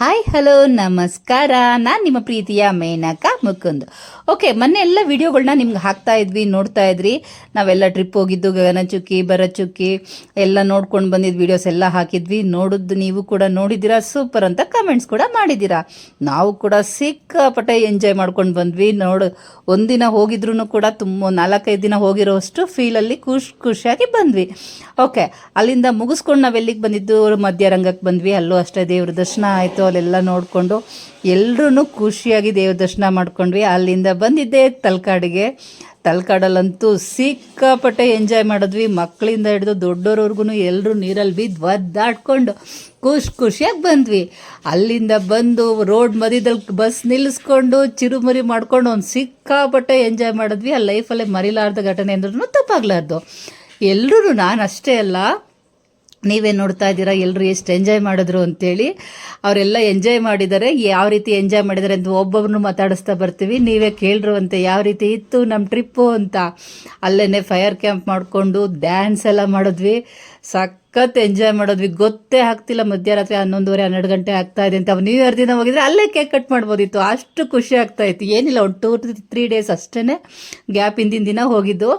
Hi hello ನಮಸ್ಕಾರ. ನಾನು ನಿಮ್ಮ ಪ್ರೀತಿಯ ಮೇನಕ ಮುಕುಂದ್. ಓಕೆ ಮೊನ್ನೆ ಎಲ್ಲ ವಿಡಿಯೋಗಳನ್ನ ನಿಮ್ಗೆ ಹಾಕ್ತಾ ಇದ್ವಿ, ನೋಡ್ತಾ ಇದ್ರಿ. ನಾವೆಲ್ಲ ಟ್ರಿಪ್ ಹೋಗಿದ್ದು ಗಗನಚುಕ್ಕಿ ಭರಚುಕ್ಕಿ, ಎಲ್ಲ ನೋಡ್ಕೊಂಡು ಬಂದಿದ್ದು ವಿಡಿಯೋಸ್ ಎಲ್ಲ ಹಾಕಿದ್ವಿ. ನೋಡಿದ್ದು ನೀವು ಕೂಡ ನೋಡಿದ್ದೀರಾ ಸೂಪರ್ ಅಂತ ಕಮೆಂಟ್ಸ್ ಕೂಡ ಮಾಡಿದ್ದೀರಾ. ನಾವು ಕೂಡ ಸಿಕ್ಕಾಪಟ್ಟೆ ಎಂಜಾಯ್ ಮಾಡ್ಕೊಂಡು ಬಂದ್ವಿ. ನೋಡು, ಒಂದಿನ ಹೋಗಿದ್ರು ಕೂಡ ತುಂಬ ನಾಲ್ಕೈದು ದಿನ ಹೋಗಿರೋಷ್ಟು ಫೀಲಲ್ಲಿ ಖುಷಿ, ಖುಷಿಯಾಗಿ ಬಂದ್ವಿ. ಓಕೆ ಅಲ್ಲಿಂದ ಮುಗಿಸ್ಕೊಂಡು ನಾವು ಎಲ್ಲಿಗೆ ಬಂದಿದ್ದು? ಮಧ್ಯರಂಗಕ್ಕೆ ಬಂದ್ವಿ. ಅಲ್ಲೂ ಅಷ್ಟೇ ದೇವ್ರ ದರ್ಶನ ಆಯಿತು. ಅಲ್ಲೆಲ್ಲ ನೋಡಿಕೊಂಡು ಎಲ್ಲರೂ ಖುಷಿಯಾಗಿ ದೇವ್ರ ದರ್ಶನ ಮಾಡ್ಕೊಂಡ್ವಿ. ಅಲ್ಲಿಂದ ಬಂದಿದ್ದೆ ತಲಕಾಡಿಗೆ. ತಲಕಾಡಲ್ಲಂತೂ ಸಿಕ್ಕಾಪಟ್ಟೆ ಎಂಜಾಯ್ ಮಾಡಿದ್ವಿ. ಮಕ್ಕಳಿಂದ ಹಿಡಿದು ದೊಡ್ಡೋರವ್ರಿಗೂ ಎಲ್ಲರೂ ನೀರಲ್ಲಿ ಬಿದ್ದು ಒದ್ದಾಡ್ಕೊಂಡು ಖುಷಿ ಖುಷಿಯಾಗಿ ಬಂದ್ವಿ. ಅಲ್ಲಿಂದ ಬಂದು ರೋಡ್ ಮಧ್ಯದಲ್ಲಿ ಬಸ್ ನಿಲ್ಲಿಸ್ಕೊಂಡು ಚಿರುಮರಿ ಮಾಡ್ಕೊಂಡು ಒಂದು ಸಿಕ್ಕಾಪಟ್ಟೆ ಎಂಜಾಯ್ ಮಾಡಿದ್ವಿ. ಆ ಲೈಫಲ್ಲೇ ಮರಿಲಾರ್ದ ಘಟನೆ ಅಂದ್ರೂ ತಪ್ಪಾಗ್ಲಾರ್ದು. ಎಲ್ಲರೂ ನಾನು ಅಷ್ಟೇ ಅಲ್ಲ ನೀವೇ ನೋಡ್ತಾ ಇದ್ದೀರಾ ಎಲ್ಲರೂ ಎಷ್ಟು ಎಂಜಾಯ್ ಮಾಡಿದ್ರು ಅಂತೇಳಿ ಅವರೆಲ್ಲ ಎಂಜಾಯ್ ಮಾಡಿದ್ದಾರೆ. ಯಾವ ರೀತಿ ಎಂಜಾಯ್ ಮಾಡಿದ್ದಾರೆ ಅಂತ ಒಬ್ಬೊಬ್ರು ಮಾತಾಡಿಸ್ತಾ ಬರ್ತೀವಿ. ನೀವೇ ಕೇಳ್ರು ಅಂತ ಯಾವ ರೀತಿ ಇತ್ತು ನಮ್ಮ ಟ್ರಿಪ್ಪು ಅಂತ. ಅಲ್ಲೇ ಫೈರ್ ಕ್ಯಾಂಪ್ ಮಾಡಿಕೊಂಡು ಡ್ಯಾನ್ಸ್ ಎಲ್ಲ ಮಾಡಿದ್ವಿ. ಸಖತ್ ಎಂಜಾಯ್ ಮಾಡಿದ್ವಿ. ಗೊತ್ತೇ ಆಗ್ತಿಲ್ಲ. ಮಧ್ಯರಾತ್ರಿ ಹನ್ನೊಂದುವರೆ, ಹನ್ನೆರಡು ಗಂಟೆ ಆಗ್ತಾ ಇದೆ ಅಂತ. ನ್ಯೂ ಇಯರ್ ದಿನ ಹೋಗಿದ್ರೆ ಅಲ್ಲೇ ಕೇಕ್ ಕಟ್ ಮಾಡ್ಬೋದಿತ್ತು. ಅಷ್ಟು ಖುಷಿ ಆಗ್ತಾ ಇತ್ತು. ಏನಿಲ್ಲ, ಒಂದು ಟೂ ತ್ರೀ ಡೇಸ್ ಅಷ್ಟೇ ಗ್ಯಾಪ್ ಹಿಂದಿನ ದಿನ ಹೋಗಿದ್ದು.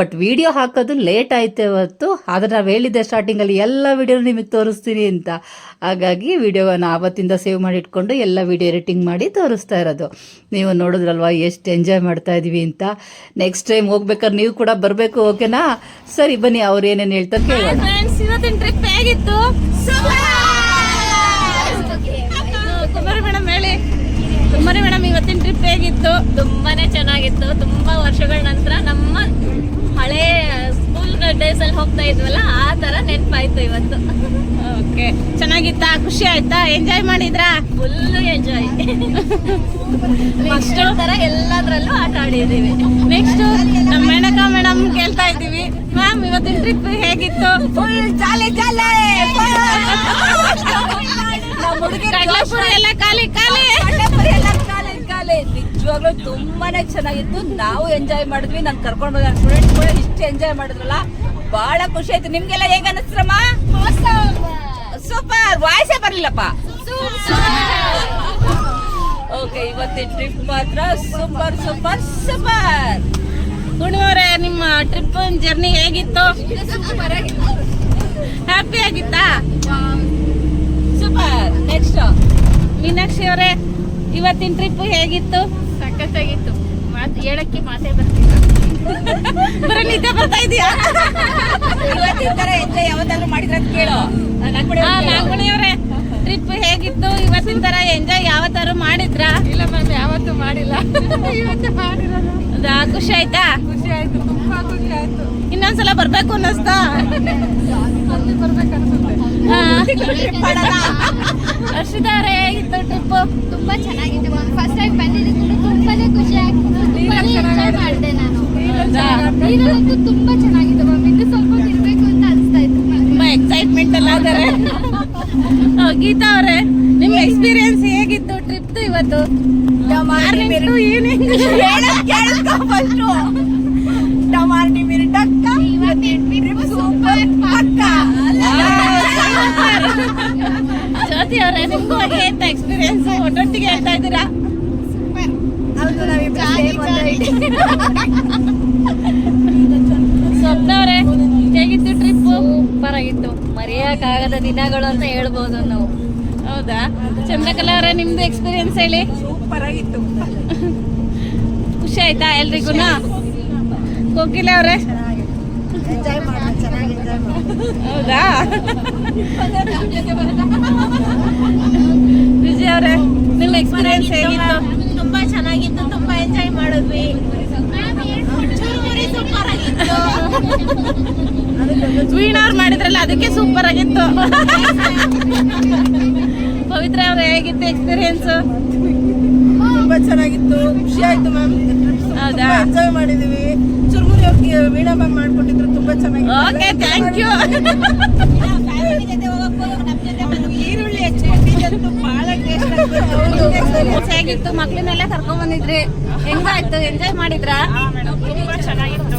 ಬಟ್ ವಿಡಿಯೋ ಹಾಕೋದು ಲೇಟ್ ಆಯಿತು ಇವತ್ತು ಆದರೆ ನಾವು ಹೇಳಿದ್ದೆ ಸ್ಟಾರ್ಟಿಂಗಲ್ಲಿ ಎಲ್ಲ ವಿಡಿಯೋ ನಿಮಗೆ ತೋರಿಸ್ತೀನಿ ಅಂತ. ಹಾಗಾಗಿ ವಿಡಿಯೋನ ಆವತ್ತಿಂದ ಸೇವ್ ಮಾಡಿ ಇಟ್ಕೊಂಡು ಎಲ್ಲ ವಿಡಿಯೋ ಎಡಿಟಿಂಗ್ ಮಾಡಿ ತೋರಿಸ್ತಾ ಇರೋದು. ನೀವು ನೋಡಿದ್ರಲ್ವಾ, ಎಷ್ಟು ಎಂಜಾಯ್ ಮಾಡ್ತಾ ಇದೀವಿ ಅಂತ. ನೆಕ್ಸ್ಟ್ ಟೈಮ್ ಹೋಗ್ಬೇಕಾದ್ರೆ ನೀವು ಕೂಡ ಬರಬೇಕು ಓಕೆನಾ ಸರಿ ಬನ್ನಿ, ಅವ್ರು ಏನೇನು ಹೇಳ್ತಾರೆ ಕೇಳೋಣ. ಫ್ರೆಂಡ್ಸ್ ಇವತ್ತಿನ ಟ್ರಿಪ್ ಹೇಗಿತ್ತು? ಕುಮಾರಿ ಮೇಡಮ್ ಹೇಳಿ. ಕುಮಾರಿ ಮೇಡಮ್ ಇವತ್ತಿನ ಟ್ರಿಪ್ ಹೇಗಿತ್ತು? ತುಂಬಾನೇ ಚೆನ್ನಾಗಿತ್ತು. ತುಂಬಾ ವರ್ಷಗಳ ನಂತರ ನಮ್ಮ ಹಳೆ ಸ್ಕೂಲ್ ಡೇಸ್ ಅಲ್ಲಿ ಹೋಗ್ತಾ ಇದ್ವಲ್ಲ ಆ ತರ ನೆನಪಾಯ್ತು ಇವತ್ತು. ಖುಷಿ ಆಯ್ತಾ? ಎಂಜಾಯ್ ಮಾಡಿದ್ರಾ? ಫುಲ್ ಎಂಜಾಯ್ ನೆಕ್ಸ್ಟ್ ತರ ಎಲ್ಲದ್ರಲ್ಲೂ ಆಟ ಆಡಿದೀವಿ. ನೆಕ್ಸ್ಟ್ ನಮ್ಮ ಮೇಣಕ ಮೇಡಮ್ ಕೇಳ್ತಾ ಇದ್ದೀವಿ. ಮ್ಯಾಮ್ ಇವತ್ತಿನ ಟ್ರಿಪ್ ಹೇಗಿತ್ತು? ಕಡಲೆಪುರಿ ಎಲ್ಲ ಖಾಲಿ ಖಾಲಿ. ನಿಜವಾಗ್ಲೂ ತುಂಬಾನೇ ಚೆನ್ನಾಗಿತ್ತು. ನಾವು ಎಂಜಾಯ್ ಮಾಡಿದ್ವಿ. ನಾನು ಕರ್ಕೊಂಡು ಬಂದ ಸ್ಟೂಡೆಂಟ್ಸ್ ಕೂಡ ಇಷ್ಟು ಎಂಜಾಯ್ ಮಾಡಿದ್ರಲ್ಲ ಬಹಳ ಖುಷಿ ಆಯ್ತು. ನಿಮ್ಗೆಲ್ಲ ಹೇಗ ವಾಯ್ಸೇ ಬರ್ಲಿಲ್ಲಪ್ಪ ಓಕೆ ಇವತ್ತಿನ ಟ್ರಿಪ್ ಮಾತ್ರ ಸೂಪರ್ ಸೂಪರ್ ಸೂಪರ್ ಗುಣಿಯವರೇ ನಿಮ್ಮ ಟ್ರಿಪ್ ಜರ್ನಿ ಹೇಗಿತ್ತು? ಹ್ಯಾಪಿ ಆಗಿತ್ತಾ? ಸೂಪರ್ ನೆಕ್ಸ್ಟ್ ಮೀನಾಕ್ಷಿ ಅವರೇ ಇವತ್ತಿನ ಟ್ರಿಪ್ ಹೇಗಿತ್ತು? ಸಕ್ಕತ್ತಾಗಿತ್ತು ಮಾತು ಹೇಳಕ್ಕೆ ಮಾತೇ ಬರ್ತಿಲ್ಲ. ಬರೀ ನಿದ್ದೆ ಬರ್ತಾ ಇದೆಯಾ? ಇವತ್ತಿನ ತರ ಎಂಜಾಯ್ ಯಾವತ್ತಾದ್ರೂ ಮಾಡಿದ್ರೆ ಅಂತ ಕೇಳು ನನ್ ಕಡೆ ಕೇಳು. ನಾಗಮಣಿಯವರೇ ಟ್ರಿಪ್ ಹೇಗಿತ್ತು ಇವತ್ತಿನ ತರ ಎಂಜಾಯ್ ಯಾವತ್ತಾರು ಮಾಡಿದ್ರಾ ಇಲ್ಲ ಯಾವತ್ತೂ ಮಾಡಿಲ್ಲ. ಇವತ್ತು ಮಾಡಿರೋದು ಹೌದಾ ಖುಷಿ ಆಯ್ತಾ? ಖುಷಿ ಆಯ್ತು ತುಂಬಾ ಖುಷಿ ಆಯ್ತು. ಇನ್ನೊಂದ್ಸಲ ಬರ್ಬೇಕು ಅನ್ನಿಸ್ತಾ? ಅಲ್ಲಿ ಇತ್ತು ಹರ್ಷಿತಾ ಅವರೇ ಹೇಗಿತ್ತು ಟ್ರಿಪ್ ತುಂಬಾ ಚೆನ್ನಾಗಿತ್ತು. ಮ್ಯಾಮ್ ಫಸ್ಟ್ ಟೈಮ್ ಬಂದಿದ್ದು ತುಂಬಾನೇ ಖುಷಿ ಆಗ್ತಿತ್ತು ತುಂಬಾನೇ ಎಂಜಾಯ್ ಮಾಡಿದೆ ನಾನು. ನೀರಲ್ಲಂತೂ ತುಂಬಾ ಚೆನ್ನಾಗಿತ್ತು. ಮ್ಯಾಮ್ ಇನ್ನು ಸ್ವಲ್ಪ ಇರ್ಬೇಕು ಅಂತ ಅನಿಸ್ತಾ ಇತ್ತು. ತುಂಬಾ ಎಕ್ಸೈಟ್ಮೆಂಟ್ ಎಲ್ಲ ಇದಾರೆ ಆ, ಗೀತಾ ಅವರೇ ನಿಮ್ಮ ಎಕ್ಸ್ಪೀರಿಯನ್ಸ್ ಹೇಗಿತ್ತು ಟ್ರಿಪ್ ಇವತ್ತು ಮಾರ್ನಿಂಗ್ ಟು ಈವ್ನಿಂಗ್ ಕೇಳಿಸ್ಕೊ first. ಟಮಾಟಿ ಮಿರಿಟಕ್ಕ, trip super ಪಕ್ಕ. ಜ್ಯೋತಿ ಅವರೇ ನಿಮ್ಗೂ ಹೇಗೆ ಅಂತ ಎಕ್ಸ್ಪೀರಿಯನ್ಸ್ ಒಟ್ಟೊಟ್ಟಿಗೆ ಹೇಳ್ತಾ ಇದ್ದೀರಾ ಹೌದು, ನಾವಿಬ್ರು ಜಾಲಿ, same ಒಂದೇ ಜಾಲಿ. ಸ್ವಪ್ನ ಅವರೇ ಹೇಗಿತ್ತು ಟ್ರಿಪ್ ಆಗಿತ್ತು. ಮರೆಯಕ್ಕಾಗದ ದಿನಗಳು ಅಂತ ಹೇಳ್ಬೋದು ನಾವು. ಹೌದಾ? ಚಂದ್ರಕಲಾ ಅವರೇ ನಿಮ್ದು ಎಕ್ಸ್ಪೀರಿಯನ್ಸ್ ಹೇಳಿ. ಸೂಪರ್ ಆಗಿತ್ತು. ಖುಷಿ ಆಯ್ತಾ ಎಲ್ರಿಗೂ? ಕೋಕಿಲೆ ಅವರೇ? ಎಂಜಾಯ್ ಮಾಡೋಣ ಚೆನ್ನಾಗಿ ಹೌದಾ? ವಿಜಯ್ ಅವರೇ ನಿಮ್ಮ ಎಕ್ಸ್ಪೀರಿಯನ್ಸ್ ಹೇಗಿತ್ತು? ತುಂಬಾ ಚೆನ್ನಾಗಿತ್ತು ತುಂಬಾ ಎಂಜಾಯ್ ಮಾಡಿದ್ವಿ. ಸೂಪರ್ ಆಗಿತ್ತು ವೀಣಾ ಅವ್ರು ಮಾಡಿದ್ರಲ್ಲ ಅದಕ್ಕೆ ಸೂಪರ್ ಆಗಿತ್ತು. ಪವಿತ್ರ ಅವ್ರ ಹೇಗಿತ್ತು ಎಕ್ಸ್ಪೀರಿಯನ್ಸ್ ತುಂಬಾ ಚೆನ್ನಾಗಿತ್ತು ಖುಷಿ ಆಯ್ತು ಮ್ಯಾಮ್ ಹೌದಾ? ಎಂಜಾಯ್ ಮಾಡಿದೀವಿ. ಚುರುಮುರಿ ಅವ್ರಿಗೆ ವೀಣಾ ಮ್ಯಾಮ್ ಮಾಡ್ಕೊಟ್ಟಿದ್ರು ತುಂಬಾ ಓಕೆ ಥ್ಯಾಂಕ್ ಯು ಈರುಳ್ಳಿ ಹಚ್ಕೊಂಡಿದ್ದು ಬಹಳ ಹೇಗಿತ್ತು ಮಕ್ಳನ್ನೆಲ್ಲ ಕರ್ಕೊಂಡ್ ಬಂದಿದ್ರಿ. ಹೆಂಗಾಯ್ತು? ಎಂಜಾಯ್ ಮಾಡಿದ್ರಾ? ತುಂಬಾ ಚೆನ್ನಾಗಿತ್ತು.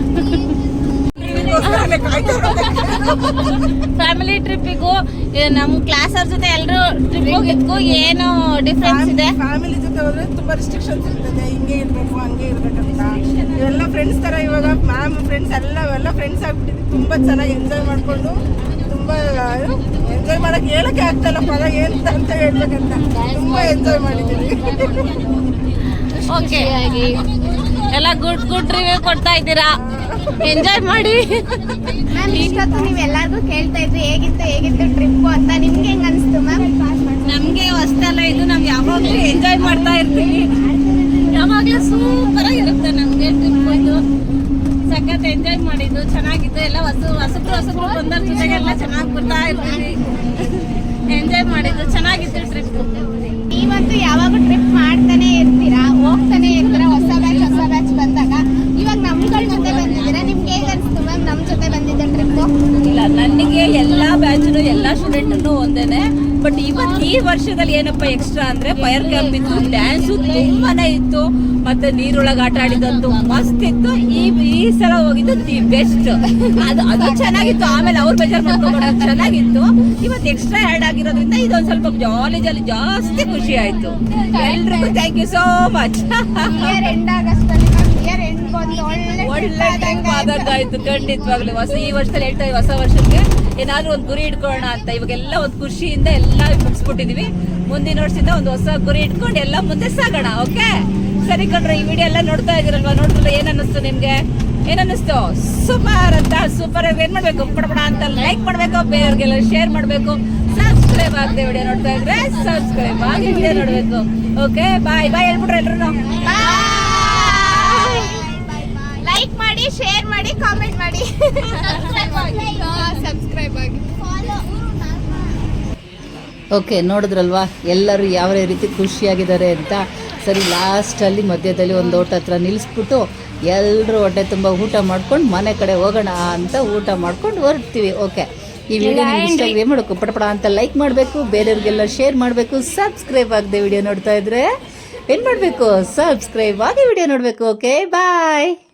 ಫ್ಯಾಮಿಲಿ ಟ್ರಿಪ್ಪಿಗೂ ನಮ್ಮ ಕ್ಲಾಸ್ ಅವ್ರ ಜೊತೆ ಎಲ್ಲರೂ ಟ್ರಿಪ್ ಹೋಗಿದ್ಕು ಏನು ಡಿಫ್ರೆನ್ಸ್ ಇದೆ? ಫ್ಯಾಮಿಲಿ ಜೊತೆ ಹೋದ್ರೆ ತುಂಬಾ ರಿಸ್ಟ್ರಿಕ್ಷನ್ಸ್ ಇರ್ತದೆ. ಹಿಂಗೆ ಇರ್ಬೇಕು ಹಂಗೆ ಇರ್ಬೇಕಂತ. ಎಲ್ಲ ಫ್ರೆಂಡ್ಸ್ ತರ ಇವಾಗ ಮ್ಯಾಮ್ ಫ್ರೆಂಡ್ಸ್ ಎಲ್ಲ ಎಲ್ಲ ಫ್ರೆಂಡ್ಸ್ ಆಗ್ಬಿಟ್ಟಿದ್ವಿ ತುಂಬಾ ಚೆನ್ನಾಗಿ ಎಂಜಾಯ್ ಮಾಡ್ಕೊಂಡು ತುಂಬಾ ಎಂಜಾಯ್ ಮಾಡಕ್ ಹೇಳಕ್ಕೆ ಆಗ್ತಲ್ಲ ಪದ ಏನ್ ಅಂತ ಹೇಳ್ಬೇಕಂತ. ತುಂಬಾ ಎಂಜಾಯ್ ಮಾಡಿದ್ದೀವಿ. ಓಕೆ ಎಲ್ಲ ಗುಡ್ ಗುಡ್ ರಿವ್ಯೂ ಕೊಡ್ತಾ ಇದ್ದೀರಾ? ಎಂಜಾಯ್ ಮಾಡಿ. ಮ್ಯಾಮ್ ಇಷ್ಟೊತ್ತು ನೀವು ಎಲ್ಲಾರ್ಗೂ ಕೇಳ್ತಾ ಇದ್ರಿ ಹೇಗಿತ್ತು ಹೇಗಿತ್ತು ಟ್ರಿಪ್ ಅಂತ. ನಿಮ್ಗೆ ಹೆಂಗ್ ಅನ್ಸ್ತು ಮ್ಯಾಮ್ ನಮ್ಗೆ ಹೊಸ್ತಲ್ಲ ಇದು ನಾವ್ ಯಾವಾಗ್ಲೂ ಎಂಜಾಯ್ ಮಾಡ್ತಾ ಇರ್ತೀವಿ. ಯಾವಾಗ್ಲೂ ಸೂಪರ್ ಆಗಿರುತ್ತೆ ನಮ್ಗೆ ಟ್ರಿಪ್ ಇದು. ಸಖತ್ ಎಂಜಾಯ್ ಮಾಡಿದ್ದು ಚೆನ್ನಾಗಿತ್ತು ಎಲ್ಲ ಹೊಸ ಹೊಸಬ್ರು ಹೊಸಬ್ರು ಬಂದವ್ರ ಜೊತೆಗೆಲ್ಲ ಚೆನ್ನಾಗಿ ಬರ್ತಾ ಇರ್ತೀವಿ. ಎಂಜಾಯ್ ಮಾಡಿದ್ದು ಚೆನ್ನಾಗಿತ್ತು ಟ್ರಿಪ್ ನೀವಂತೂ ಯಾವಾಗ ಟ್ರಿಪ್ ಮಾಡ್ತಾನೆ ಇರ್ತೀರಾ ಹೋಗ್ತಾನೆ ಇರ್ತೀರಾ ಹೊಸ ಬ್ಯಾಚ್ ಹೊಸ ಬ್ಯಾಚ್ ಬಂದಾಗ ಇವಾಗ ನಮ್ಗಳ ಜೊತೆ ಬಂದಿದ್ದೀರಾ ನಿಮ್ಗೆ ಹೇಗ್ ಅನ್ಸ್ತು ಮ್ಯಾಮ್ ನಮ್ ಜೊತೆ ಬಂದಿದ್ದ ಟ್ರಿಪ್ ಇಲ್ಲ ನನಗೆ ಎಲ್ಲಾ ಬ್ಯಾಚ್ನು ಎಲ್ಲಾ ಸ್ಟೂಡೆಂಟ್ನು ಒಂದೇನೆ. ಬಟ್ ಇವತ್ತು ಈ ವರ್ಷದಲ್ಲಿ ಏನಪ್ಪ ಎಕ್ಸ್ಟ್ರಾ ಅಂದ್ರೆ ಫೈರ್ ಕ್ಯಾಂಪ್ ಇತ್ತು ಡ್ಯಾನ್ಸು ತುಂಬಾನೇ ಇತ್ತು ಮತ್ತೆ ನೀರೊಳಗೆ ಆಟ ಆಡಿದಂತು ಮಸ್ತ್ ಇತ್ತು. ಈ ಈ ಸಲ ಹೋಗಿದ್ದು ದಿ ಬೆಸ್ಟ್ ಅದು ಅದು ಚೆನ್ನಾಗಿತ್ತು. ಆಮೇಲೆ ಅವ್ರು ಬೇಜಾರ್ ಮಾಡ್ಕೊಂಡು ಚೆನ್ನಾಗಿತ್ತು. ಇವತ್ತು ಎಕ್ಸ್ಟ್ರಾ ಆ್ಯಡ್ ಆಗಿರೋದ್ರಿಂದ ಇದೊಂದು ಸ್ವಲ್ಪ ಜಾಲಿ ಅಲ್ಲಿ ಜಾಸ್ತಿ ಖುಷಿ ಆಯ್ತು. ಎಲ್ರಿಗೂ ಥ್ಯಾಂಕ್ ಯು ಸೋ ಮಚ್ ಒಳ್ಳೆ ಟೈಮ್ ಆದಂಗಾಯ್ತು. ಹೊಸ ಈ ವರ್ಷದಲ್ಲಿ ಹೇಳ್ತಾ ಹೊಸ ವರ್ಷಕ್ಕೆ ಏನಾದ್ರೂ ಒಂದು ಗುರಿ ಇಟ್ಕೊಳ್ಳೋಣ ಅಂತ, ಇವಾಗೆಲ್ಲ ಒಂದು ಖುಷಿಯಿಂದ ಎಲ್ಲ ಮುಗಿಸ್ಬಿಟ್ಟಿದೀವಿ. ಮುಂದಿನ ವರ್ಷದಿಂದ ಒಂದು ಹೊಸ ಗುರಿ ಇಟ್ಕೊಂಡು ಎಲ್ಲ ಮುಂದೆ ಸಾಗೋಣ, ಓಕೆ? ಸರಿ ಕಣ್ರೆ, ಈ ವಿಡಿಯೋ ಎಲ್ಲ ನೋಡ್ತಾ ಇದೀರಲ್ವಾ ನೋಡಿದ್ರೆ ಏನ್ ನಿಮಗೆ? ನಿಮ್ಗೆ ಏನ್ ಸೂಪರ್ ಅಂತ, ಸೂಪರ್ ಆಗಿ ಏನ್ ಮಾಡ್ಬೇಕು? ಪಡಬಡ ಅಂತ ಲೈಕ್ ಮಾಡ್ಬೇಕು, ಬೇರೆಯವ್ರಿಗೆಲ್ಲ ಶೇರ್ ಮಾಡ್ಬೇಕು. ಸಬ್ಸ್ಕ್ರೈಬ್ ಆಗದೆ ವಿಡಿಯೋ ನೋಡ್ತಾ ಇದ್ರೆ ಸಬ್ಸ್ಕ್ರೈಬ್ ಆಗಿ ವಿಡಿಯೋ ನೋಡ್ಬೇಕು. ಓಕೆ ಬಾಯ್ ಬಾಯ್ ಹೇಳ್ಬಿಟ್ರೆ ಎಲ್ರು ಮಾಡಿ ಶೇರ್ ಮಾಡಿ ಕಾಮೆಂಟ್ ಮಾಡಿ. ಸಬ್ಸ್ಕ್ರೈಬ್ ಆಗಿ. ಫಾಲೋ ಓಕೆ ನೋಡಿದ್ರಲ್ವಾ? ಎಲ್ಲರೂ ಯಾವ ರೀತಿ ಖುಷಿಯಾಗಿದ್ದಾರೆ ಅಂತ? ಸರಿ ಲಾಸ್ಟಲ್ಲಿ ಮಧ್ಯದಲ್ಲಿ ಒಂದು ಓಟ ಹತ್ರ ನಿಲ್ಲಿಸ್ಬಿಟ್ಟು ಎಲ್ಲರೂ ಹೊಟ್ಟೆ ತುಂಬ ಊಟ ಮಾಡ್ಕೊಂಡು ಮನೆ ಕಡೆ ಹೋಗೋಣ ಅಂತ ಊಟ ಮಾಡ್ಕೊಂಡು ಹೊರಡ್ತೀವಿ ಓಕೆ ಈ ವಿಡಿಯೋ ನಿಮ್ಗೆ ಇಷ್ಟ ಮಾಡಬೇಕು? ಪಟಪಡ ಅಂತ ಲೈಕ್ ಮಾಡಬೇಕು ಬೇರೆಯವ್ರಿಗೆಲ್ಲ ಶೇರ್ ಮಾಡಬೇಕು ಸಬ್ಸ್ಕ್ರೈಬ್ ಆಗದೆ ವಿಡಿಯೋ ನೋಡ್ತಾ ಇದ್ರೆ ಏನು ಮಾಡಬೇಕು? ಸಬ್ಸ್ಕ್ರೈಬ್ ಆಗಿ ವಿಡಿಯೋ ನೋಡಬೇಕು. Okay bye